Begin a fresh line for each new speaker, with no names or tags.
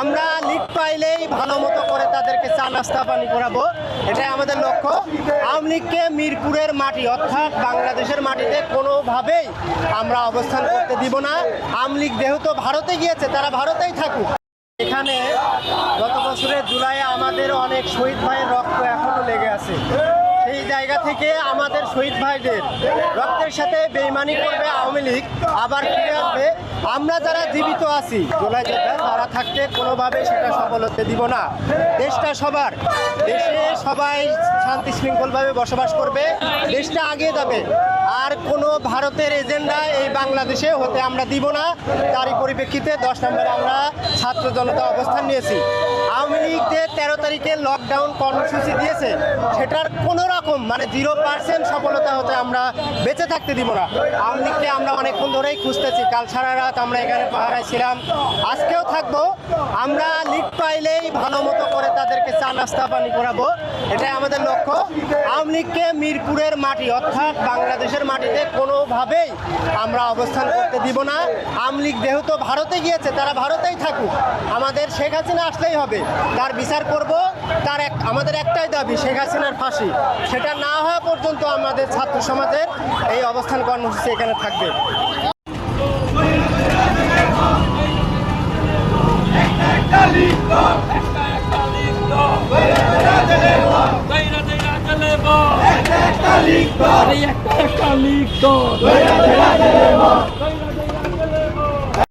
আমরা লিড পাইলেই ভালো মতো করে তাদেরকে চা নাস্তা, পানি করাবো। এটাই আমাদের লক্ষ্য। আওয়ামী লীগকে মিরপুরের মাটি, অর্থাৎ বাংলাদেশের মাটিতে কোনোভাবেই আমরা অবস্থান করতে দিব না। আওয়ামী লীগ যেহেতু ভারতে গিয়েছে, তারা ভারতেই থাকুক। এখানে গত বছরের জুলাইয়ে আমাদের অনেক শহীদ ভাইয়ের রক্ত এখনও লেগে আছে। জায়গা থেকে আমাদের শহীদ ভাইদের রক্তের সাথে বেইমানি করবে আওয়ামী লীগ, আবার ফিরে আসবে। আমরা যারা জীবিত আছি, জুলাই যোদ্ধা তারা থাকতে কোনোভাবে সেটা সফল হতে দিব না। দেশটা সবার, দেশে সবাই শান্তি শৃঙ্খলভাবে বসবাস করবে, দেশটা আগিয়ে যাবে। আর কোনো ভারতের এজেন্ডা এই বাংলাদেশে হতে আমরা দিব না। তারই পরিপ্রেক্ষিতে দশ নম্বরে আমরা ছাত্র জনতা অবস্থান নিয়েছি। আওয়ামী লীগ যে তেরো তারিখে লকডাউন কর্মসূচি দিয়েছে, সেটার কোনো রকম মানে জিরো পার্সেন্ট সফলতা হতে আমরা বেঁচে থাকতে দিব না। আওয়ামী লীগকে আমরা অনেকক্ষণ ধরেই খুঁজতেছি। কাল সারা রাত আমরা এখানে পাহারায় ছিলাম। আজকেও থাকব। আমরা লিড পাইলেই ভালো মতো করে তাদেরকে চা নাস্তা পানি করাবো। এটাই আমাদের লক্ষ্য। আওয়ামী লীগকে মিরপুরের মাটি, অর্থাৎ বাংলাদেশের মাটিতে কোনোভাবেই আমরা অবস্থান করতে দিব না। আওয়ামী লীগ যেহেতু ভারতে গিয়েছে, তারা ভারতেই থাকুক। আমাদের শেখ হাসিনা আসলেই হবে। তার বিচার করব। তার এক, আমাদের একটাই দাবি, শেখ হাসিনার ফাঁসি। সেটা না হওয়া পর্যন্ত আমাদের ছাত্র সমাজের এই অবস্থান কর্মসূচি এখানে থাকবে।
Aরে একটা একটা লিগ তো